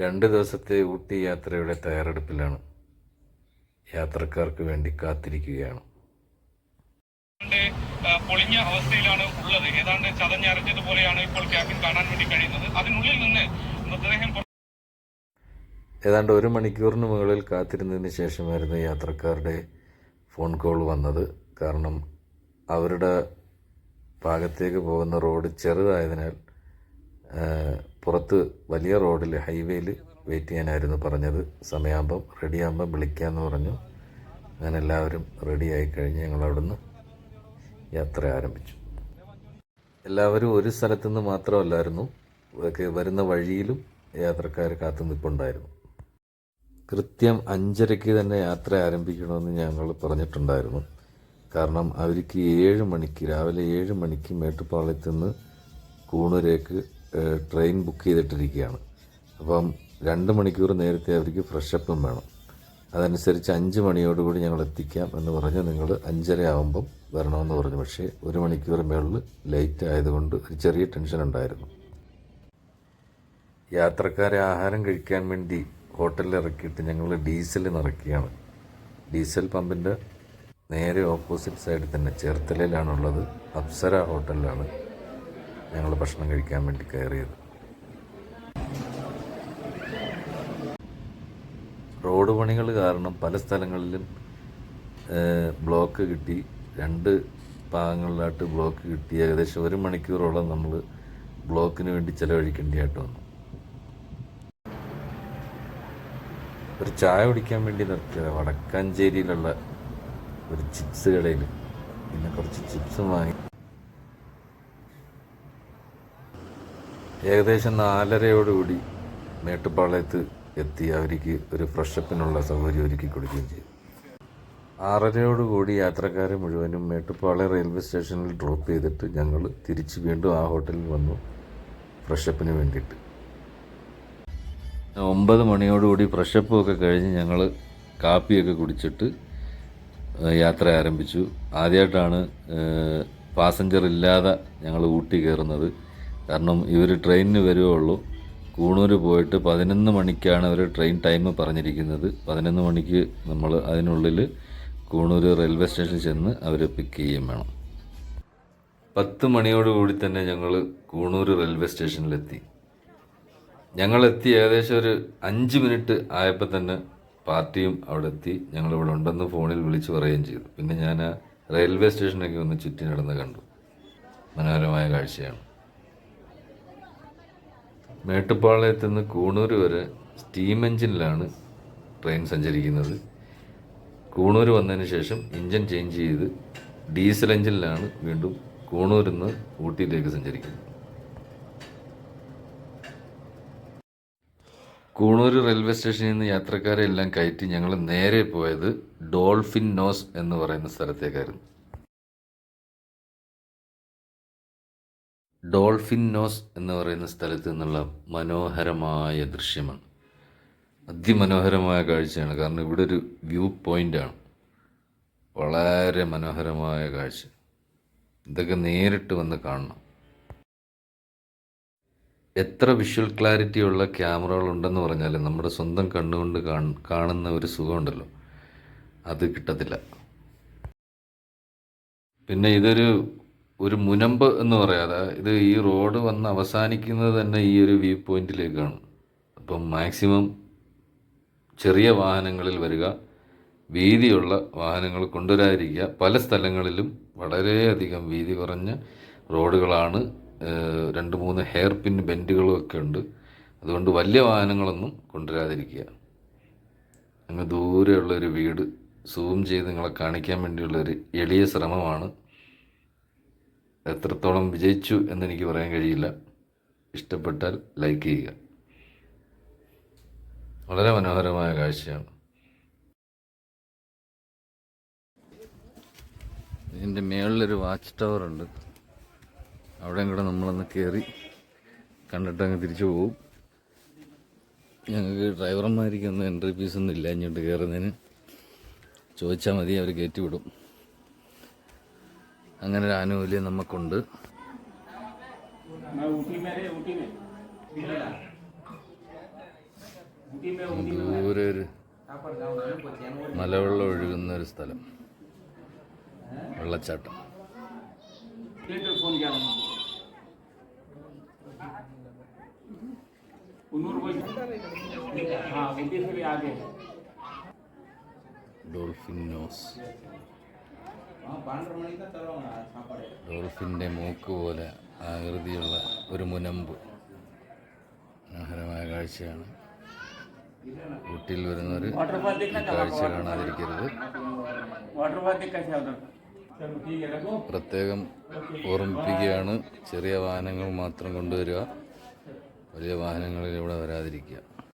രണ്ട് ദിവസത്തെ ഊട്ടി യാത്രയുടെ തയ്യാറെടുപ്പിലാണ് യാത്രക്കാർക്ക് വേണ്ടി കാത്തിരിക്കുകയാണ്. പൊളിഞ്ഞ അവസ്ഥയിലാണ് ഉള്ളത്. ഏതാണ്ട് ചതഞ്ഞരഞ്ഞതുപോലെയാണ് ഇപ്പോൾ ക്യാബിൻ കാണാൻ വേണ്ടി കഴിയുന്നത്. അതിനുള്ളിൽ നിന്ന് മൃതദേഹം ഏതാണ്ട് ഒരു മണിക്കൂറിന് മുകളിൽ കാത്തിരുന്നതിന് ശേഷമായിരുന്നു യാത്രക്കാരുടെ ഫോൺ കോൾ വന്നത്. കാരണം അവരുടെ ഭാഗത്തേക്ക് പോകുന്ന റോഡ് ചെറുതായതിനാൽ പുറത്ത് വലിയ റോഡിൽ ഹൈവേയിൽ വെയിറ്റ് ചെയ്യാനായിരുന്നു പറഞ്ഞത്. സമയമാകുമ്പം റെഡിയാകുമ്പം വിളിക്കാമെന്ന് പറഞ്ഞു. അങ്ങനെ എല്ലാവരും റെഡിയായി കഴിഞ്ഞ് ഞങ്ങൾ അവിടുന്ന് യാത്ര ആരംഭിച്ചു. എല്ലാവരും ഒരു സ്ഥലത്തുനിന്ന് മാത്രമല്ലായിരുന്നു ഒക്കെ വരുന്ന വഴിയിലും യാത്രക്കാർ കാത്തു നിൽപ്പുണ്ടായിരുന്നു. കൃത്യം അഞ്ചരയ്ക്ക് തന്നെ യാത്ര ആരംഭിക്കണമെന്ന് ഞങ്ങൾ പറഞ്ഞിട്ടുണ്ടായിരുന്നു. കാരണം അവർക്ക് ഏഴ് മണിക്ക് രാവിലെ ഏഴ് മണിക്ക് മേട്ടുപ്പാളയത്ത് നിന്ന് കൂണൂരേക്ക് ട്രെയിൻ ബുക്ക് ചെയ്തിട്ടിരിക്കുകയാണ്. അപ്പം രണ്ട് മണിക്കൂർ നേരത്തെ അവർക്ക് ഫ്രഷപ്പും വേണം. അതനുസരിച്ച് അഞ്ച് മണിയോടുകൂടി ഞങ്ങൾ എത്തിക്കാം എന്ന് പറഞ്ഞ് നിങ്ങൾ അഞ്ചര ആകുമ്പം വരണമെന്ന് പറഞ്ഞു. പക്ഷേ ഒരു മണിക്കൂർ മേളിൽ ലേറ്റ് ആയതുകൊണ്ട് ഒരു ചെറിയ ടെൻഷൻ ഉണ്ടായിരുന്നു. യാത്രക്കാരെ ആഹാരം കഴിക്കാൻ വേണ്ടി ഹോട്ടലിൽ ഇറക്കിയിട്ട് ഞങ്ങൾ ഡീസൽ നിറക്കുകയാണ് ഡീസൽ പമ്പിന്റെ നേരെ ഓപ്പോസിറ്റ് സൈഡിൽ തന്നെ ചേർത്തലയിലാണുള്ളത്. അപ്സര ഹോട്ടലിലാണ് ഞങ്ങൾ ഭക്ഷണം കഴിക്കാൻ വേണ്ടി കയറിയത്. റോഡ് പണികൾ കാരണം പല സ്ഥലങ്ങളിലും ബ്ലോക്ക് കിട്ടി. രണ്ട് ഭാഗങ്ങളിലായിട്ട് ബ്ലോക്ക് കിട്ടി. ഏകദേശം ഒരു മണിക്കൂറോളം നമ്മൾ ബ്ലോക്കിന് വേണ്ടി ചിലവഴിക്കേണ്ടതായിട്ട് വന്നു. ഒരു ചായ കുടിക്കാൻ വേണ്ടി നിർത്തിയത്. വടക്കാഞ്ചേരിയിലുള്ള ഒരു ചിപ്സ് കടയിൽ പിന്നെ കുറച്ച് ചിപ്സും വാങ്ങി. ഏകദേശം നാലരയോടുകൂടി മേട്ടുപ്പാളയത്ത് എത്തി അവർക്ക് ഒരു ഫ്രഷപ്പിനുള്ള സൗകര്യം ഒരുക്കി കൊടുക്കുകയും ചെയ്തു. ആറരയോടുകൂടി യാത്രക്കാരെ മുഴുവനും മേട്ടുപ്പാളയം റെയിൽവേ സ്റ്റേഷനിൽ ഡ്രോപ്പ് ചെയ്തിട്ട് ഞങ്ങൾ തിരിച്ച് വീണ്ടും ആ ഹോട്ടലിൽ വന്നു ഫ്രഷപ്പിന് വേണ്ടിയിട്ട്. ഒമ്പത് മണിയോടുകൂടി ഫ്രഷപ്പും ഒക്കെ കഴിഞ്ഞ് ഞങ്ങൾ കാപ്പിയൊക്കെ കുടിച്ചിട്ട് യാത്ര ആരംഭിച്ചു. ആദ്യമായിട്ടാണ് പാസഞ്ചർ ഇല്ലാതെ ഞങ്ങൾ ഊട്ടി കയറുന്നത്. കാരണം ഇവർ ട്രെയിനിന് വരുവുള്ളൂ കൂണൂർ പോയിട്ട് പതിനൊന്ന് മണിക്കാണ് അവർ ട്രെയിൻ ടൈം പറഞ്ഞിരിക്കുന്നത്. പതിനൊന്ന് മണിക്ക് നമ്മൾ അതിനുള്ളിൽ കൂണൂർ റെയിൽവേ സ്റ്റേഷനിൽ ചെന്ന് അവരെ പിക്ക് ചെയ്യും വേണം. പത്ത് മണിയോടുകൂടി തന്നെ ഞങ്ങൾ കൂണൂർ റെയിൽവേ സ്റ്റേഷനിലെത്തി. ഞങ്ങളെത്തി ഏകദേശം ഒരു അഞ്ച് മിനിറ്റ് ആയപ്പോൾ തന്നെ പാർട്ടിയും അവിടെ എത്തി ഞങ്ങളിവിടെ ഉണ്ടെന്ന് ഫോണിൽ വിളിച്ച് പറയുകയും ചെയ്തു. പിന്നെ ഞാൻ റെയിൽവേ സ്റ്റേഷനൊക്കെ ഒന്ന് ചുറ്റി നടന്ന് കണ്ടു. മനോഹരമായ കാഴ്ചയാണ്. മേട്ടുപ്പാളയത്ത് നിന്ന് കൂണൂർ വരെ സ്റ്റീം എഞ്ചിനിലാണ് ട്രെയിൻ സഞ്ചരിക്കുന്നത്. കൂണൂർ വന്നതിന് ശേഷം എഞ്ചിൻ ചേഞ്ച് ചെയ്ത് ഡീസൽ എഞ്ചിനിലാണ് വീണ്ടും കൂണൂരിൽ നിന്ന് ഊട്ടിയിലേക്ക് സഞ്ചരിക്കുന്നത്. കൂണൂർ റെയിൽവേ സ്റ്റേഷനിൽ നിന്ന് യാത്രക്കാരെ എല്ലാം കയറ്റി ഞങ്ങൾ നേരെ പോയത് ഡോൾഫിൻ നോസ് എന്ന് പറയുന്ന സ്ഥലത്തേക്കായിരുന്നു. ഡോൾഫിൻ നോസ് എന്ന് പറയുന്ന സ്ഥലത്ത് നിന്നുള്ള മനോഹരമായ ദൃശ്യമാണ്. അതിമനോഹരമായ കാഴ്ചയാണ്. കാരണം ഇവിടെ ഒരു വ്യൂ പോയിന്റാണ് വളരെ മനോഹരമായ കാഴ്ച. ഇതൊക്കെ നേരിട്ട് വന്ന് കാണണം. എത്ര വിഷ്വൽ ക്ലാരിറ്റി ഉള്ള ക്യാമറകൾ ഉണ്ടെന്ന് പറഞ്ഞാൽ നമ്മുടെ സ്വന്തം കണ്ണുകൊണ്ട് കാണുന്ന ഒരു സുഖമുണ്ടല്ലോ. അത് കിട്ടത്തില്ല. പിന്നെ ഇതൊരു ഒരു മുനമ്പ് എന്ന് പറയാതെ ഇത് ഈ റോഡ് വന്ന് അവസാനിക്കുന്നത് തന്നെ ഈ ഒരു വ്യൂ പോയിന്റിലേക്കാണ്. അപ്പം മാക്സിമം ചെറിയ വാഹനങ്ങളിൽ വരിക വീതിയുള്ള വാഹനങ്ങൾ കൊണ്ടുവരാതിരിക്കുക പല സ്ഥലങ്ങളിലും വളരെയധികം വീതി കുറഞ്ഞ റോഡുകളാണ് രണ്ട് മൂന്ന് ഹെയർ പിൻ ബെൻഡുകളും ഒക്കെ ഉണ്ട്. അതുകൊണ്ട് വലിയ വാഹനങ്ങളൊന്നും കൊണ്ടുവരാതിരിക്കുക. അങ്ങ് ദൂരെയുള്ളൊരു വീട് സൂം ചെയ്ത് നിങ്ങളെ കാണിക്കാൻ വേണ്ടിയുള്ളൊരു എളിയ ശ്രമമാണ്. എത്രത്തോളം വിജയിച്ചു എന്നെനിക്ക് പറയാൻ കഴിയില്ല. ഇഷ്ടപ്പെട്ടാൽ ലൈക്ക് ചെയ്യുക. വളരെ മനോഹരമായ കാഴ്ചയാണ്. ഇതിന്റെ മേളിലൊരു വാച്ച് ടവർ ഉണ്ട്. അവിടെയും കൂടെ നമ്മളൊന്ന് കയറി കണ്ടിട്ട് അങ്ങ് തിരിച്ചു പോകും ഞങ്ങൾക്ക് ഡ്രൈവർമാർക്കൊന്നും എൻട്രി ഫീസൊന്നും ഇല്ല ഇങ്ങോട്ട് കയറുന്നതിന് ചോദിച്ചാൽ മതി അവർ കയറ്റി വിടും. അങ്ങനെ ഒരു ആനുകൂല്യം നമുക്കുണ്ട്. ദൂരെ ഒരു മലവെള്ളം ഒഴുകുന്ന ഒരു സ്ഥലം. വെള്ളച്ചാട്ടം. Dolphin nose. ഡോൾഫിന്റെ മൂക്ക് പോലെ ആകൃതിയുള്ള ഒരു മുനമ്പ്. മനോഹരമായ കാഴ്ചയാണ്. ഊട്ടിയിൽ വരുന്നവർ കാഴ്ച കാണാതിരിക്കരുത്. പ്രത്യേകം ഓർമ്മിപ്പിക്കുകയാണ്. ചെറിയ വാഹനങ്ങൾ മാത്രം കൊണ്ടുവരിക. വലിയ വാഹനങ്ങളിൽ ഇവിടെ വരാതിരിക്കുക.